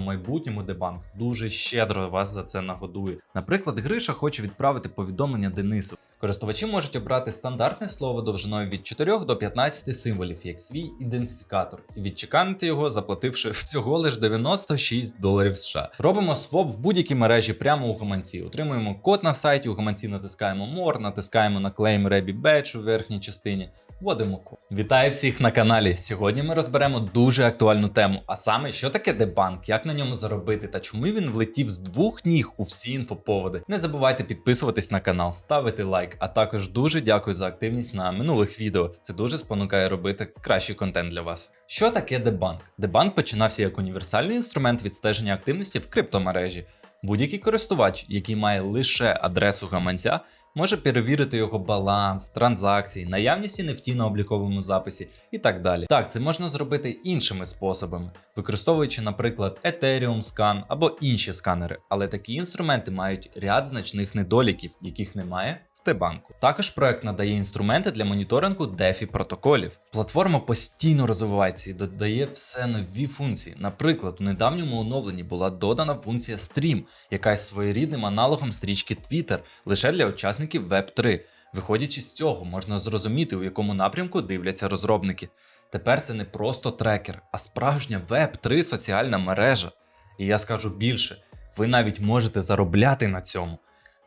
В майбутньому Дебанк дуже щедро вас за це нагодує. Наприклад, Гриша хоче відправити повідомлення Денису. Користувачі можуть обрати стандартне слово довжиною від 4 до 15 символів як свій ідентифікатор і відчеканити його, заплативши всього лиш 96 доларів США. Робимо своп в будь-якій мережі прямо у гаманці. Отримуємо код на сайті, у гаманці натискаємо More, натискаємо на Claim Rebi Badge у верхній частині. Вводимо код. Вітаю всіх на каналі. Сьогодні ми розберемо дуже актуальну тему, а саме, що таке дебанк, як на ньому заробити та чому він влетів з двох ніг у всі інфоповоди. Не забувайте підписуватись на канал, ставити лайк, а також дуже дякую за активність на минулих відео. Це дуже спонукає робити кращий контент для вас. Що таке дебанк? Дебанк починався як універсальний інструмент відстеження активності в криптомережі. Будь-який користувач, який має лише адресу гаманця, може перевірити його баланс, транзакції, наявність NFT на обліковому записі і так далі. Так, це можна зробити іншими способами, використовуючи, наприклад, Ethereum Scan або інші сканери, але такі інструменти мають ряд значних недоліків, яких немає. В Т-банку. Також проект надає інструменти для моніторингу DeFi протоколів. Платформа постійно розвивається і додає все нові функції. Наприклад, у недавньому оновленні була додана функція Stream, яка є своєрідним аналогом стрічки Twitter лише для учасників Web3. Виходячи з цього, можна зрозуміти, у якому напрямку дивляться розробники. Тепер це не просто трекер, а справжня Web3 соціальна мережа. І я скажу більше, ви навіть можете заробляти на цьому.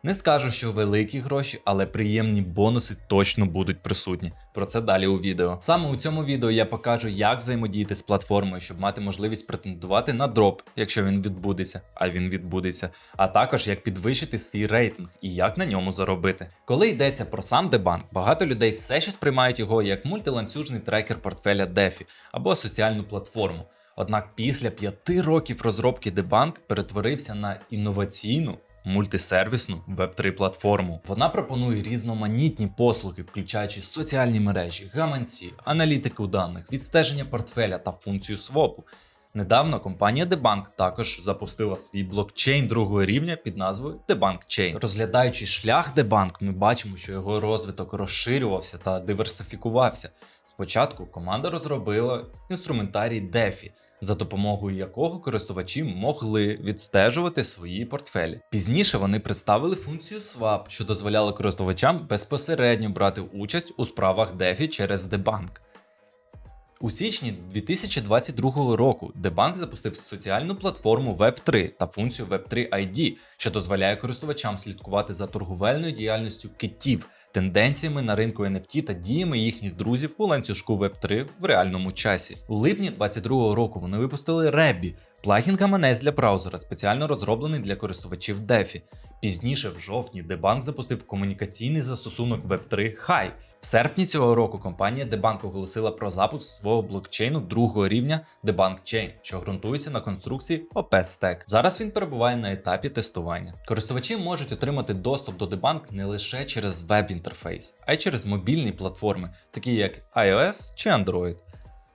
Не скажу, що великі гроші, але приємні бонуси точно будуть присутні. Про це далі у відео. Саме у цьому відео я покажу, як взаємодіяти з платформою, щоб мати можливість претендувати на дроп, якщо він відбудеться, а він відбудеться, а також як підвищити свій рейтинг і як на ньому заробити. Коли йдеться про сам дебанк, багато людей все ще сприймають його як мультиланцюжний трекер портфеля DeFi або соціальну платформу. Однак після п'яти років розробки Дебанк перетворився на інноваційну мультисервісну Web3 платформу. Вона пропонує різноманітні послуги, включаючи соціальні мережі, гаманці, аналітику даних, відстеження портфеля та функцію свопу. Недавно компанія Debunk також запустила свій блокчейн другого рівня під назвою Debunk Chain. Розглядаючи шлях Debunk, ми бачимо, що його розвиток розширювався та диверсифікувався. Спочатку команда розробила інструментарій DeFi, за допомогою якого користувачі могли відстежувати свої портфелі. Пізніше вони представили функцію Swap, що дозволяла користувачам безпосередньо брати участь у справах DeFi через Debunk. У січні 2022 року Debunk запустив соціальну платформу Web3 та функцію Web3 ID, що дозволяє користувачам слідкувати за торговельною діяльністю китів, тенденціями на ринку NFT та діями їхніх друзів у ланцюжку Web3 в реальному часі. У липні 2022 року вони випустили Rebby, плагін гаманець для браузера, спеціально розроблений для користувачів DeFi. Пізніше, в жовтні, Debunk запустив комунікаційний застосунок Web3 Hi. В серпні цього року компанія Debunk оголосила про запуск свого блокчейну другого рівня Debunk Chain, що ґрунтується на конструкції OP Stack. Зараз він перебуває на етапі тестування. Користувачі можуть отримати доступ до Debunk не лише через веб-інтерфейс, а й через мобільні платформи, такі як iOS чи Android.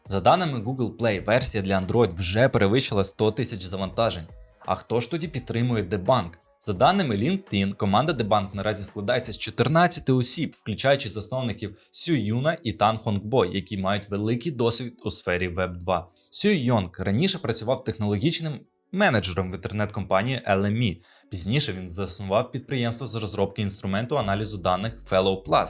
За даними Google Play, версія для Android вже перевищила 100 тисяч завантажень. А хто ж тоді підтримує Debunk? За даними LinkedIn, команда Debunk наразі складається з 14 осіб, включаючи засновників Сю Юна і Тан Хонгбо, які мають великий досвід у сфері Web 2. Сю Йонг раніше працював технологічним менеджером в інтернет-компанії LME. Пізніше він заснував підприємство з розробки інструменту аналізу даних Fellow Plus.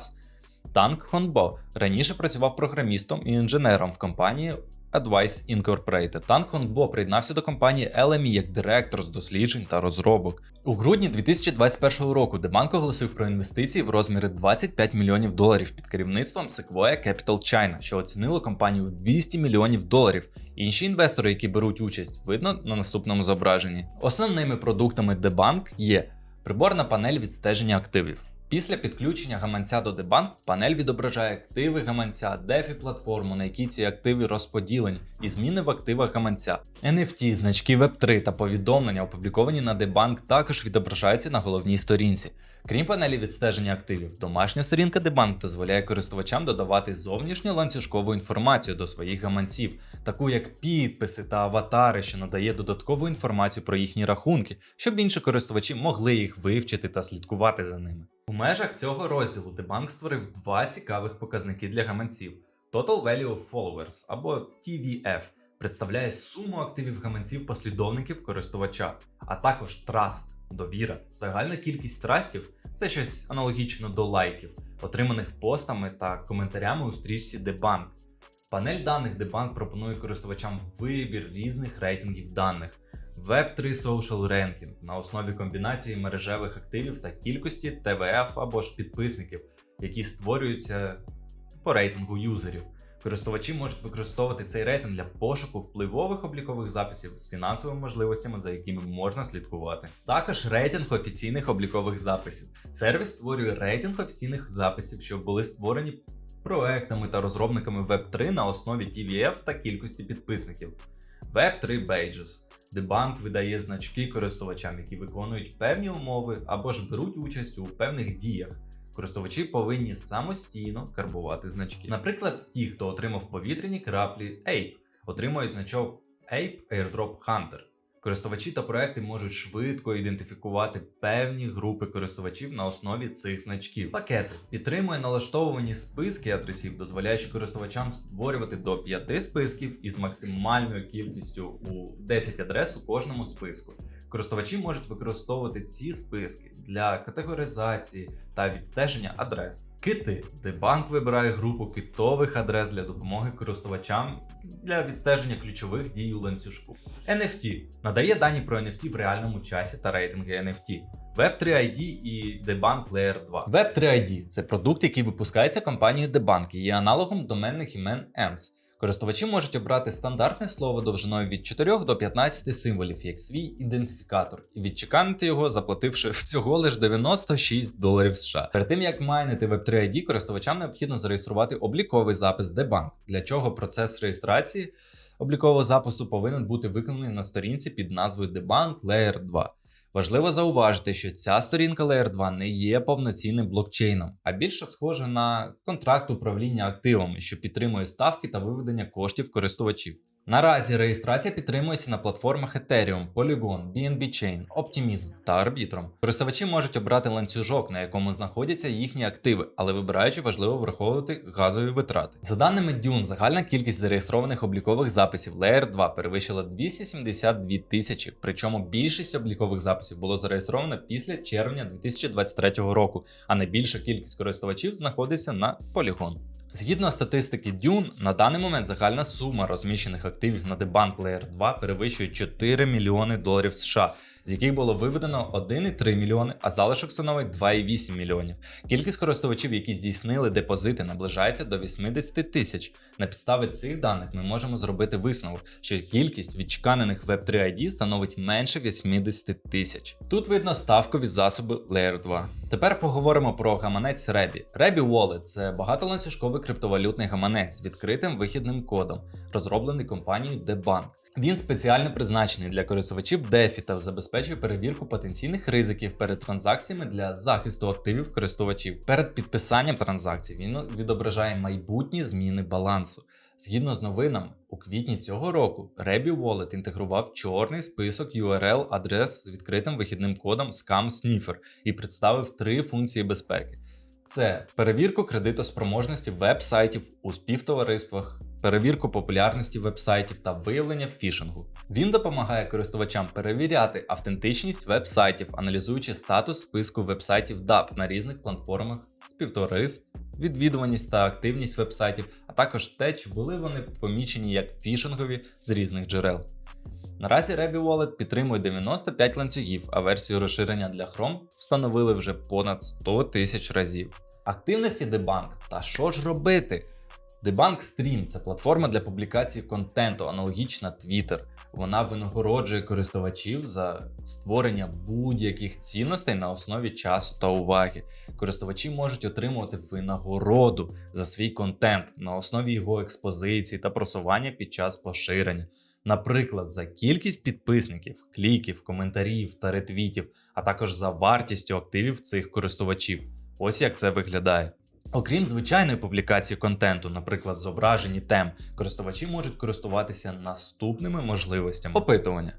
Танк Хонбо раніше працював програмістом і інженером в компанії Advice Incorporated. Тан Хонбо приєднався до компанії LME як директор з досліджень та розробок. У грудні 2021 року Дебанк оголосив про інвестиції в розмірі 25 мільйонів доларів під керівництвом Sequoia Capital China, що оцінило компанію в 200 мільйонів доларів. Інші інвестори, які беруть участь, видно на наступному зображенні. Основними продуктами Дебанк є приборна панель відстеження активів. Після підключення гаманця до Debunk панель відображає активи гаманця, DeFi платформу, на якій ці активи розподілені, і зміни в активах гаманця. NFT, значки Web3 та повідомлення, опубліковані на Debunk, також відображаються на головній сторінці. Крім панелі відстеження активів, домашня сторінка Debunk дозволяє користувачам додавати зовнішню ланцюжкову інформацію до своїх гаманців, таку як підписи та аватари, що надає додаткову інформацію про їхні рахунки, щоб інші користувачі могли їх вивчити та слідкувати за ними. У межах цього розділу Debunk створив два цікавих показники для гаманців: Total Value of Followers або TVF. представляє суму активів гаманців послідовників користувача, а також траст, довіра. Загальна кількість трастів це щось аналогічно до лайків, отриманих постами та коментарями у стрічці Дебанк. Панель даних Дебанк пропонує користувачам вибір різних рейтингів даних. Web3 Social Ranking на основі комбінації мережевих активів та кількості ТВФ або ж підписників, які створюються по рейтингу юзерів. Користувачі можуть використовувати цей рейтинг для пошуку впливових облікових записів з фінансовими можливостями, за якими можна слідкувати. Також рейтинг офіційних облікових записів. Сервіс створює рейтинг офіційних записів, що були створені проектами та розробниками Web3 на основі TVF та кількості підписників. Web3 Badges. Дебанк видає значки користувачам, які виконують певні умови або ж беруть участь у певних діях. Користувачі повинні самостійно карбувати значки. Наприклад, ті, хто отримав повітряні краплі Ape, отримують значок Ape Airdrop Hunter. Користувачі та проекти можуть швидко ідентифікувати певні групи користувачів на основі цих значків. Пакети підтримує налаштовувані списки адресів, дозволяючи користувачам створювати до 5 списків із максимальною кількістю у 10 адрес у кожному списку. Користувачі можуть використовувати ці списки для категоризації та відстеження адрес. Кити, де банк вибирає групу китових адрес для допомоги користувачам для відстеження ключових дій у ланцюжку. NFT надає дані про NFT в реальному часі та рейтинги NFT. Web3 ID і Debank Layer 2. Web3 ID – це продукт, який випускається компанією Debank і є аналогом доменних імен ENS. Користувачі можуть обрати стандартне слово довжиною від 4 до 15 символів як свій ідентифікатор і відчеканити його, заплативши всього лиш 96 доларів США. Перед тим як майнити Web3 ID, користувачам необхідно зареєструвати обліковий запис Debank, для чого процес реєстрації облікового запису повинен бути виконаний на сторінці під назвою Debank Layer 2. Важливо зауважити, що ця сторінка Layer 2 не є повноцінним блокчейном, а більше схожа на контракт управління активами, що підтримує ставки та виведення коштів користувачів. Наразі реєстрація підтримується на платформах Ethereum, Polygon, BNB Chain, Optimism та Arbitrum. Користувачі можуть обрати ланцюжок, на якому знаходяться їхні активи, але вибираючи, важливо враховувати газові витрати. За даними Dune, загальна кількість зареєстрованих облікових записів Layer 2 перевищила 272 тисячі, причому більшість облікових записів було зареєстровано після червня 2023 року, а найбільша кількість користувачів знаходиться на Polygon. Згідно статистики Dune, на даний момент загальна сума розміщених активів на Debank Layer 2 перевищує 4 мільйони доларів США, з яких було виведено 1,3 мільйони, а залишок становить 2,8 мільйонів. Кількість користувачів, які здійснили депозити, наближається до 80 тисяч. На підставі цих даних ми можемо зробити висновок, що кількість відчеканених Web3 ID становить менше 80 тисяч. Тут видно ставкові засоби Layer 2. Тепер поговоримо про гаманець Rebі. Rebі Wallet – це багатоланцюжковий криптовалютний гаманець з відкритим вихідним кодом, розроблений компанією DeBank. Він спеціально призначений для користувачів DeFi та забезпечує перевірку потенційних ризиків перед транзакціями для захисту активів користувачів. Перед підписанням транзакцій він відображає майбутні зміни балансу. Згідно з новинами, у квітні цього року Rebі Wallet інтегрував чорний список URL адрес з відкритим вихідним кодом Scam Sniffer і представив три функції безпеки: це перевірку кредитоспроможності веб-сайтів у співтовариствах, перевірку популярності веб-сайтів та виявлення фішингу. Він допомагає користувачам перевіряти автентичність веб-сайтів, аналізуючи статус списку веб-сайтів DAP на різних платформах співтовариств відвідуваність та активність вебсайтів, а також те, чи були вони помічені як фішингові з різних джерел. Наразі Rebi Wallet підтримує 95 ланцюгів, а версію розширення для Chrome встановили вже понад 100 тисяч разів. Активності дебанк та що ж робити? Debunk Stream це платформа для публікації контенту, аналогічна Twitter. Вона винагороджує користувачів за створення будь-яких цінностей на основі часу та уваги. Користувачі можуть отримувати винагороду за свій контент на основі його експозиції та просування під час поширення. Наприклад, за кількість підписників, кліків, коментарів та ретвітів, а також за вартістю активів цих користувачів. Ось як це виглядає. Окрім звичайної публікації контенту, наприклад, зображені тем, користувачі можуть користуватися наступними можливостями опитування.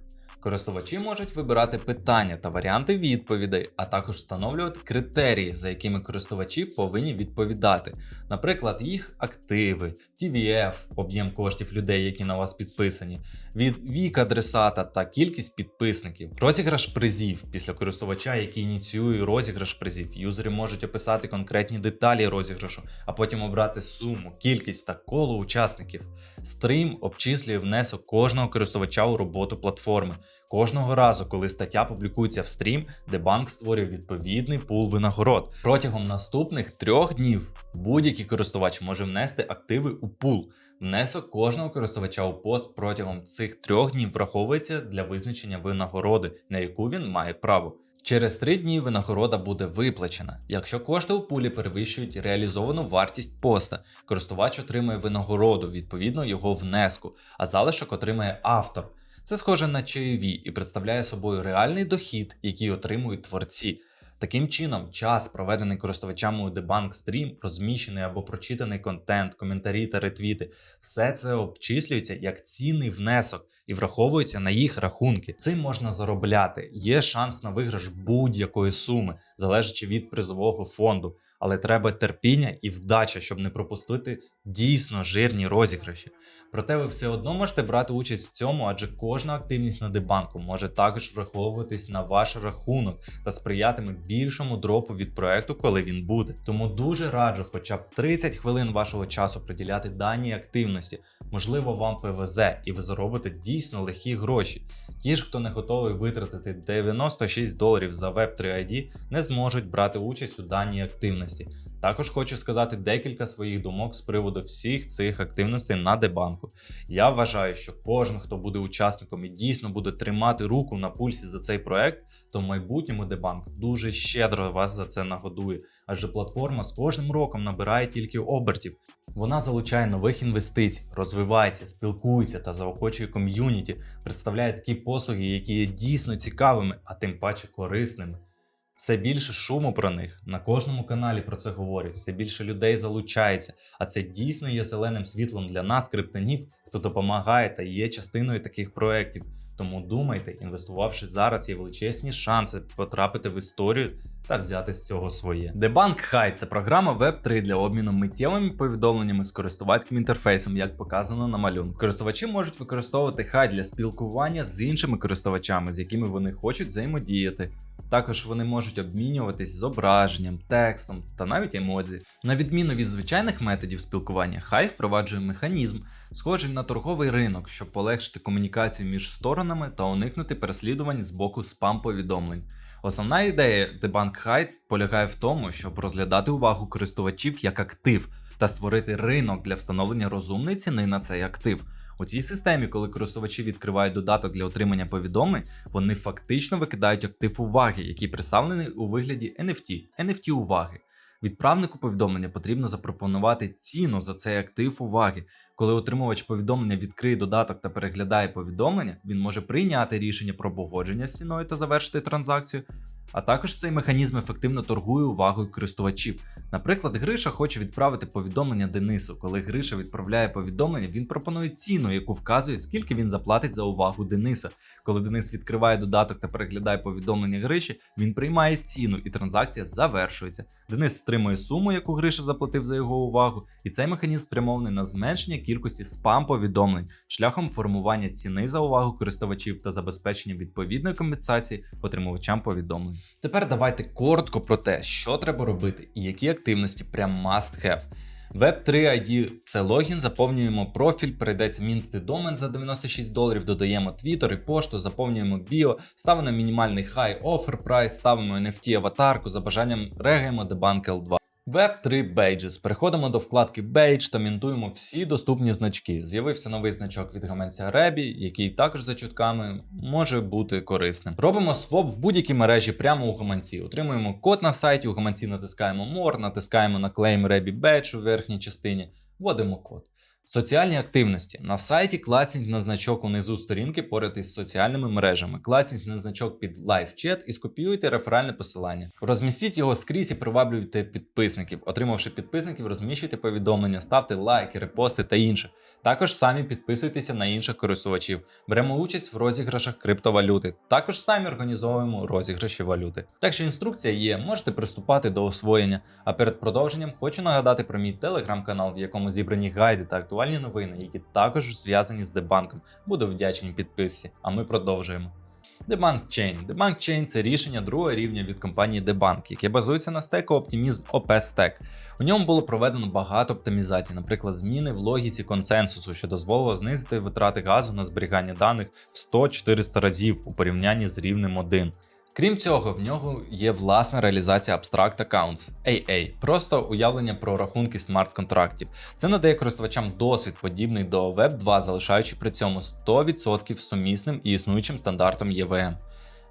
Користувачі можуть вибирати питання та варіанти відповідей, а також встановлювати критерії, за якими користувачі повинні відповідати. Наприклад, їх активи, TVF, об'єм коштів людей, які на вас підписані, від вік адресата та кількість підписників. Розіграш призів після користувача, який ініціює розіграш призів. Юзери можуть описати конкретні деталі розіграшу, а потім обрати суму, кількість та коло учасників. Стрім обчислює внесок кожного користувача у роботу платформи. Кожного разу, коли стаття публікується в стрім, де банк створює відповідний пул винагород. Протягом наступних трьох днів будь-який користувач може внести активи у пул. Внесок кожного користувача у пост протягом цих трьох днів враховується для визначення винагороди, на яку він має право. Через три дні винагорода буде виплачена. Якщо кошти у пулі перевищують реалізовану вартість поста, користувач отримує винагороду відповідно його внеску, а залишок отримає автор. Це схоже на чайові і представляє собою реальний дохід, який отримують творці. Таким чином, час, проведений користувачами у Debunk Stream, розміщений або прочитаний контент, коментарі та ретвіти, все це обчислюється як цінний внесок і враховується на їх рахунки. Цим можна заробляти. Є шанс на виграш будь-якої суми, залежачи від призового фонду. Але треба терпіння і вдача, щоб не пропустити дійсно жирні розіграші. Проте ви все одно можете брати участь в цьому, адже кожна активність на дебанку може також враховуватись на ваш рахунок та сприятиме більшому дропу від проекту, коли він буде. Тому дуже раджу хоча б 30 хвилин вашого часу приділяти даній активності. Можливо, вам повезе і ви заробите дійсно легкі гроші. Ті ж, хто не готовий витратити 96 доларів за Web3 ID, не зможуть брати участь у даній активності. Також хочу сказати декілька своїх думок з приводу всіх цих активностей на дебанку. Я вважаю, що кожен, хто буде учасником і дійсно буде тримати руку на пульсі за цей проект, то в майбутньому дебанк дуже щедро вас за це нагодує, адже платформа з кожним роком набирає тільки обертів. Вона залучає нових інвестицій, розвивається, спілкується та заохочує ком'юніті, представляє такі послуги, які є дійсно цікавими, а тим паче корисними. Все більше шуму про них на кожному каналі про це говорять, все більше людей залучається, а це дійсно є зеленим світлом для нас, криптонів, хто допомагає та є частиною таких проєктів. Тому думайте, інвестувавши зараз, є величезні шанси потрапити в історію та взяти з цього своє. Debunk High – це програма Web3 для обміну миттєвими повідомленнями з користувацьким інтерфейсом, як показано на малюнку. Користувачі можуть використовувати High для спілкування з іншими користувачами, з якими вони хочуть взаємодіяти. Також вони можуть обмінюватись зображенням, текстом та навіть емодзі. На відміну від звичайних методів спілкування, Hive впроваджує механізм, схожий на торговий ринок, щоб полегшити комунікацію між сторонами та уникнути переслідувань з боку спам-повідомлень. Основна ідея Debunk Hide полягає в тому, щоб розглядати увагу користувачів як актив та створити ринок для встановлення розумної ціни на цей актив. У цій системі, коли користувачі відкривають додаток для отримання повідомлень, вони фактично викидають актив уваги, який представлений у вигляді NFT, NFT уваги. Відправнику повідомлення потрібно запропонувати ціну за цей актив уваги. Коли отримувач повідомлення відкриє додаток та переглядає повідомлення, він може прийняти рішення про погодження з ціною та завершити транзакцію. А також цей механізм ефективно торгує увагою користувачів. Наприклад, Гриша хоче відправити повідомлення Денису. Коли Гриша відправляє повідомлення, він пропонує ціну, яку вказує, скільки він заплатить за увагу Дениса. Коли Денис відкриває додаток та переглядає повідомлення Гриші, він приймає ціну і транзакція завершується. Денис стримує суму, яку Гриша заплатив за його увагу, і цей механізм спрямований на зменшення кількості спам-повідомлень шляхом формування ціни за увагу користувачів та забезпечення відповідної компенсації отримувачам повідомлень. Тепер давайте коротко про те, що треба робити і які активності прям must have. Web3 ID це логін, заповнюємо профіль, перейдеться мінти домен за 96 доларів, додаємо Twitter і пошту, заповнюємо біо, ставимо мінімальний хай offer price, ставимо NFT аватарку, за бажанням регаємо Debunk L2. Web3 Badges. Переходимо до вкладки Badge та мінтуємо всі доступні значки. З'явився новий значок від гаманця Ребі, який також за чутками може бути корисним. Робимо своп в будь-якій мережі прямо у гаманці. Отримуємо код на сайті, у гаманці натискаємо More, натискаємо на клейм Ребі Badge у верхній частині, вводимо код. Соціальні активності на сайті клацніть на значок унизу сторінки поряд із соціальними мережами. Клацніть на значок під лайв-чат і скопіюйте реферальне посилання. Розмістіть його скрізь і приваблюйте підписників. Отримавши підписників, розміщуйте повідомлення, ставте лайки, репости та інше. Також самі підписуйтеся на інших користувачів. Беремо участь в розіграшах криптовалюти. Також самі організовуємо розіграші валюти. Так що інструкція є, можете приступати до освоєння. А перед продовженням хочу нагадати про мій телеграм-канал, в якому зібрані гайди та актуальні новини, які також зв'язані з дебанком. Буду вдячний підписці. А ми продовжуємо. Debunk Chain. Debunk Chain – це рішення другого рівня від компанії Debunk, яке базується на стеку Optimism OP Stack. У ньому було проведено багато оптимізацій, наприклад, зміни в логіці консенсусу, що дозволило знизити витрати газу на зберігання даних в 100-400 разів у порівнянні з рівнем 1. Крім цього, в нього є власна реалізація Abstract Accounts AA, просто уявлення про рахунки смарт-контрактів. Це надає користувачам досвід, подібний до Web 2, залишаючи при цьому 100% сумісним і існуючим стандартом EVM.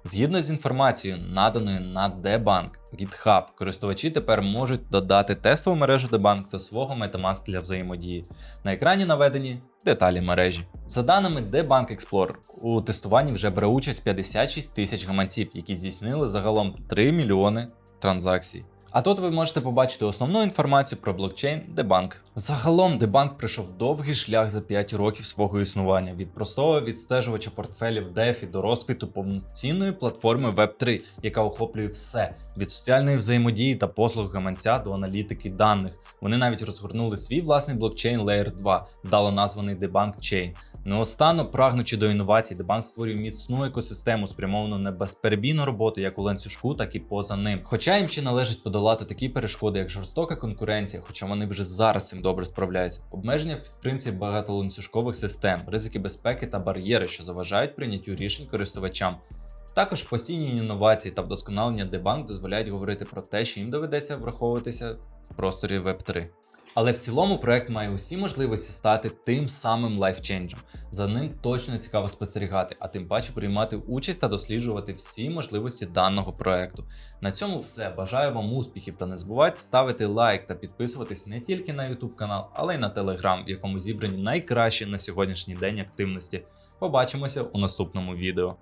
Згідно з інформацією, наданою на Dbank GitHub, користувачі тепер можуть додати тестову мережу Dbank до свого Metamask для взаємодії. На екрані наведені деталі мережі. За даними Dbank Explorer, у тестуванні вже бере участь 56 тисяч гаманців, які здійснили загалом 3 мільйони транзакцій. А тут ви можете побачити основну інформацію про блокчейн Debunk. Загалом Debunk пройшов довгий шлях за 5 років свого існування від простого відстежувача портфелів DeFi до розквіту повноцінної платформи Web3, яка охоплює все від соціальної взаємодії та послуг гаманця до аналітики даних. Вони навіть розгорнули свій власний блокчейн Layer 2, вдало названий Debunk Chain. Неостанно, прагнучи до інновацій, Дебанк створює міцну екосистему, спрямовану на безперебійну роботу як у ланцюжку, так і поза ним. Хоча їм ще належить подолати такі перешкоди, як жорстока конкуренція, хоча вони вже зараз цим добре справляються, обмеження в підтримці багатоланцюжкових систем, ризики безпеки та бар'єри, що заважають прийняттю рішень користувачам. Також постійні інновації та вдосконалення Дебанк дозволяють говорити про те, що їм доведеться враховуватися в просторі Web3. Але в цілому проект має усі можливості стати тим самим лайфченджем. За ним точно цікаво спостерігати, а тим паче приймати участь та досліджувати всі можливості даного проекту. На цьому все. Бажаю вам успіхів та не забувайте ставити лайк та підписуватись не тільки на YouTube канал, але й на Telegram, в якому зібрані найкращі на сьогоднішній день активності. Побачимося у наступному відео.